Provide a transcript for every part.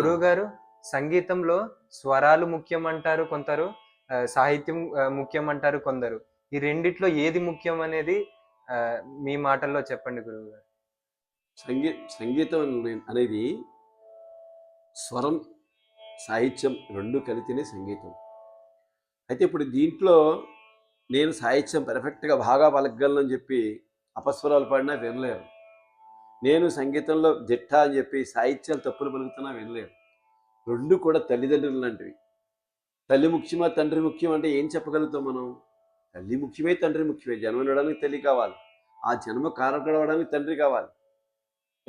గురువు గారు సంగీతంలో స్వరాలు ముఖ్యం అంటారు కొందరు సాహిత్యం ముఖ్యం అంటారు కొందరు. ఈ రెండిట్లో ఏది ముఖ్యం అనేది మీ మాటల్లో చెప్పండి గురువు గారు సంగీ సంగీతం అనేది స్వరం సాహిత్యం రెండు కలితేనే సంగీతం. అయితే ఇప్పుడు దీంట్లో నేను సాహిత్యం పెర్ఫెక్ట్గా బాగా పలకగలను చెప్పి అపస్వరాలు పాడినా వినలేరు నేను సంగీతంలో జిట్టా అని చెప్పి సాహిత్యాలు తప్పులు పలుకుతున్నా వినలేదు. రెండు కూడా తల్లిదండ్రులు లాంటివి. తల్లి ముఖ్యమా తండ్రి ముఖ్యం అంటే ఏం చెప్పగలుగుతాం మనం? తల్లి ముఖ్యమే తండ్రి ముఖ్యమే. జన్మనడానికి తల్లి కావాలి. ఆ జన్మ కారకడవడానికి తండ్రి కావాలి.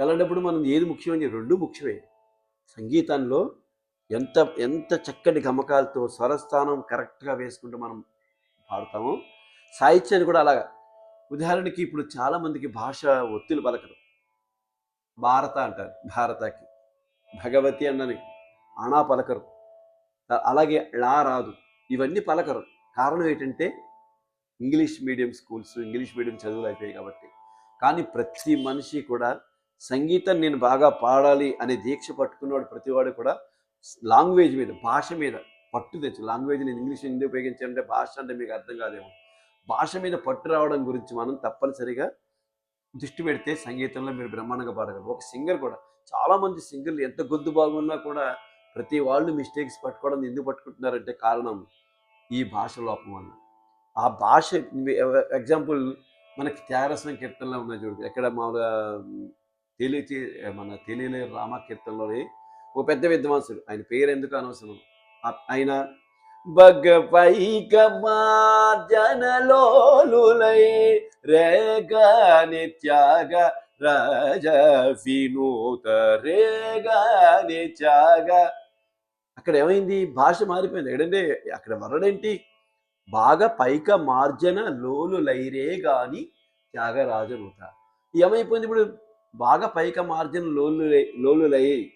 అలాంటప్పుడు మనం ఏది ముఖ్యమని రెండు ముఖ్యమే. సంగీతంలో ఎంత ఎంత చక్కటి గమకాలతో స్వరస్థానం కరెక్ట్గా వేసుకుంటూ మనం పాడతామో సాహిత్యాన్ని కూడా అలాగా. ఉదాహరణకి ఇప్పుడు చాలామందికి భాష ఒత్తిడి పలకరు భారత అంటారు భారతకి. భగవతి అన్నని అణా పలకరు. అలాగే లా రాదు. ఇవన్నీ పలకరు. కారణం ఏంటంటే English medium schools English medium చదువులు అయిపోయాయి కాబట్టి. కానీ ప్రతి మనిషి కూడా సంగీతం నేను బాగా పాడాలి అనే దీక్ష పట్టుకున్నవాడు ప్రతివాడు కూడా లాంగ్వేజ్ మీద భాష మీద పట్టు తెచ్చు లాంగ్వేజ్ నేను ఇంగ్లీష్ ఎందుకు ఉపయోగించానంటే భాష అంటే మీకు అర్థం కాదేమో. భాష మీద పట్టు రావడం గురించి మనం తప్పనిసరిగా దృష్టి పెడితే సంగీతంలో మీరు బ్రహ్మాండంగా పాడగలరు. ఒక సింగర్ కూడా చాలామంది సింగర్లు ఎంత గొంతు బాగున్నా కూడా ప్రతి వాళ్ళు మిస్టేక్స్ పట్టుకోవడం ఎందుకు పట్టుకుంటున్నారంటే కారణం ఈ భాష లోపం వల్ల. ఆ భాష ఎగ్జాంపుల్ మనకి త్యాగరసం కీర్తనలో ఉన్నాయి చూడు ఎక్కడ మామూలుగా తెలియచే మన తెలియలే రామ కీర్తనలోని ఓ పెద్ద విద్వాంసుడు ఆయన పేరు ఎందుకు అనవసరం? ఆయన బగ్గపైకమార్జనలోలులై రేగాని త్యాగ రాజ వినూత రేగాని త్యాగ అక్కడ ఏమైంది? భాష మారిపోయింది. ఎక్కడంటే అక్కడ వరడేంటి? బాగా పైక మార్జన లోలు లైరే గాని త్యాగరాజనూత. ఏమైపోయింది ఇప్పుడు? బాగా పైక మార్జన లోలు లోలు లై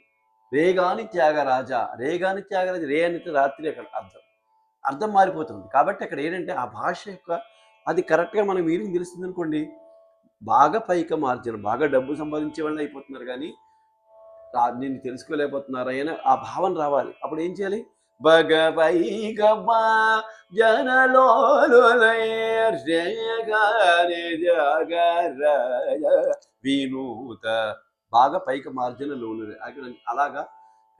రేగాని త్యాగరాజ రేగాని త్యాగరాజ రే అనేది రాత్రి అక్కడ అర్థం. అర్థం మారిపోతుంది. కాబట్టి అక్కడ ఏంటంటే ఆ భాష యొక్క అది కరెక్ట్గా మనం మీనింగ్ తెలుస్తుంది అనుకోండి. బాగా పైక మార్జన బాగా డబ్బు సంపాదించే వాళ్ళు అయిపోతున్నారు కానీ నేను తెలుసుకోలేకపోతున్నారు అని ఆ భావన రావాలి. అప్పుడు ఏం చేయాలి? భగవైగమా జనలోలుగాని వినూత. బాగా పైకి మార్జిన లోను అలాగా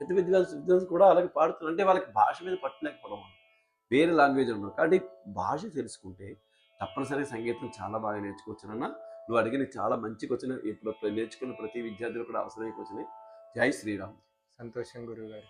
పెద్ద పెద్ద విద్వాంసులు కూడా అలాగే పాడుతున్నారు. అంటే వాళ్ళకి భాష మీద పట్టలేకపోవడం. వేరే లాంగ్వేజ్ ఉండదు. కాబట్టి భాష తెలుసుకుంటే తప్పనిసరిగా సంగీతం చాలా బాగా నేర్చుకోవచ్చునన్న నువ్వు అడిగిన చాలా మంచి క్వశ్చన్ ఇప్పుడు నేర్చుకున్న ప్రతి విద్యార్థులు కూడా అవసరమైకి వచ్చినాయి జై శ్రీరామ్. సంతోషం గురువు గారు